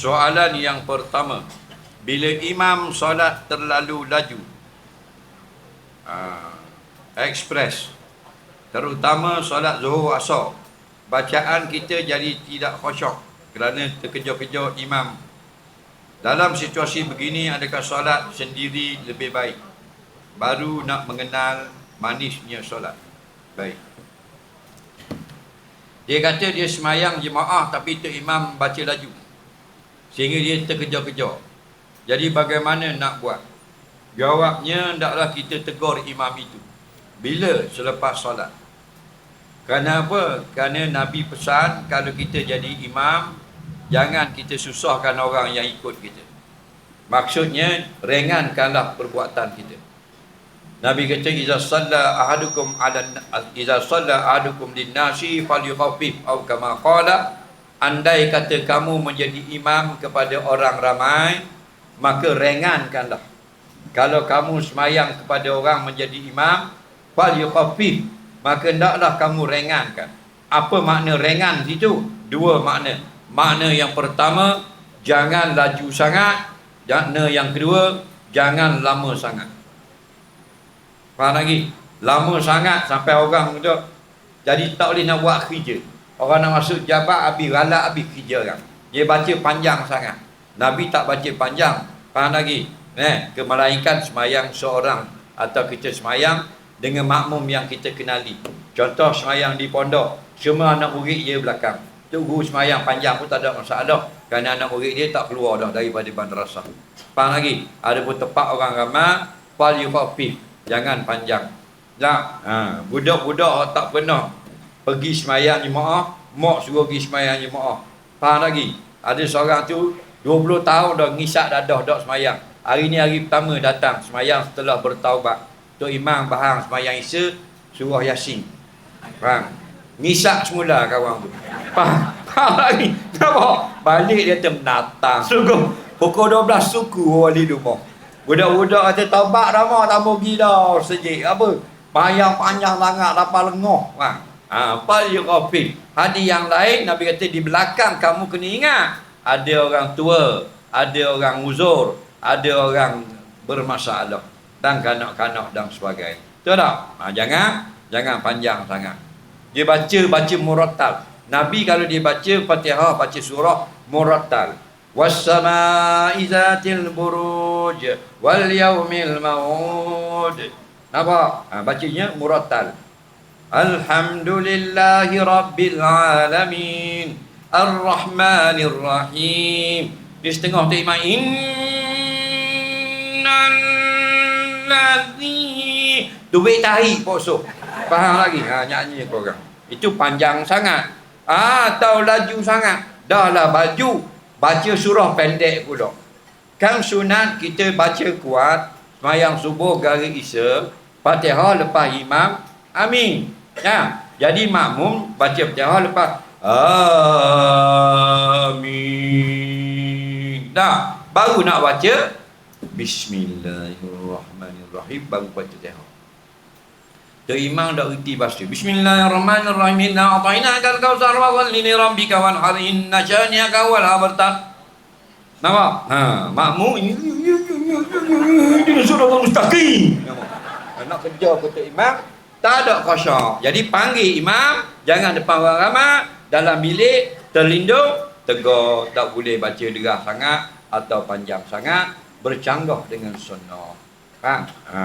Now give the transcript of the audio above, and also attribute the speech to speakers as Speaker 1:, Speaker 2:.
Speaker 1: Soalan yang pertama. Bila imam solat terlalu laju. Uh, express. Terutama solat zuhur asar. Bacaan kita jadi tidak khusyuk kerana terkejut-kejut imam. Dalam situasi begini adakah solat sendiri lebih baik? Baru nak mengenal manisnya solat. Baik. Dia kata dia semayang jemaah tapi tu imam baca laju. Sehingga dia terkejar-kejar. Jadi bagaimana nak buat? Jawabnya hendaklah kita tegur imam itu. Bila selepas solat? Kerana apa? Kerana Nabi pesan kalau kita jadi imam, jangan kita susahkan orang yang ikut kita. Maksudnya, ringankanlah perbuatan kita. Nabi kata iza salla ahadukum ala iza salla ahadukum linnasi falyukhaffif atau kama qala andai kata kamu menjadi imam kepada orang ramai maka ringankanlah. Kalau kamu semayang kepada orang menjadi imam falyukhaffif maka hendaklah kamu ringankan. Apa makna ringan situ? Dua makna. Makna yang pertama jangan laju sangat. Makna yang kedua jangan lama sangat. Faham lagi? Lama sangat sampai orang tu. Jadi tak boleh nak buat kerja. Orang nak masuk jabat habis ralak habis kerja orang. Dia baca panjang sangat. Nabi tak baca panjang. Faham lagi? Eh, kemalaikan semayang seorang atau kita semayang dengan makmum yang kita kenali. Contoh semayang di pondok, semua anak murid dia belakang. Tu guru semayang panjang pun tak ada masalah. Kerana anak murid dia tak keluar dah daripada madrasah. Faham lagi? Ada pun tempat orang ramai, fal yukhafif jangan panjang. Tak. Ha, budak-budak tak pernah pergi semayang jemaah, mak suruh pergi semayang jemaah. Faham lagi? Ada seorang tu 20 tahun dah ngisak dadah dak semayang. Hari ni hari pertama datang semayang setelah bertaubat. Tok Imam bahang semayang Isya surah Yasin. Faham? Ngisak semula kawan tu. Faham? Faham lagi? Kenapa? Balik dia termenatang. Sungguh. Pukul 12 suku wali rumah. Budak-budak kata taubat ramah tak mau gila sejik apa. Bayang panjang sangat dapat lengoh. Ha. Ha, Falyurafiq. Hadis yang lain, Nabi kata di belakang kamu kena ingat. Ada orang tua, ada orang uzur, ada orang bermasalah. Dan kanak-kanak dan sebagainya. Tahu tak? Ha, jangan, jangan panjang sangat. Dia baca, baca muratal. Nabi kalau dia baca fatihah, baca surah muratal. Wassama'i zatil buruj wal yaumil ma'ud. Nampak? Ha, bacanya muratal. Rabbil Alamin. Ar-Rahmanir Rahim. Di setengah tu imam. Innal ladhi. Duit tahi poso. Faham lagi? Ha, nyanyi korang. Itu panjang sangat. Ah, atau laju sangat. Dah lah baju baca surah pendek pula. Kan sunat kita baca kuat semayang subuh garis isya, Fatihah lepas imam, amin. Ya. Jadi makmum baca Fatihah lepas amin. Dah, baru nak baca Bismillahirrahmanirrahim baru baca Fatihah. Tu imam dah reti baca. Bismillahirrahmanirrahim. Inna a'tainaka al-kautsar wa dhalli li rabbika wanhar inna shani'aka wal abtar. Nampak? Ha, makmu ini ini sudah mustaqim. Nak kerja kata imam tak ada kosong. Jadi panggil imam, jangan depan orang ramai, dalam bilik terlindung, tegur, tak boleh baca derah sangat atau panjang sangat, bercanggah dengan sunnah. Faham? Ha.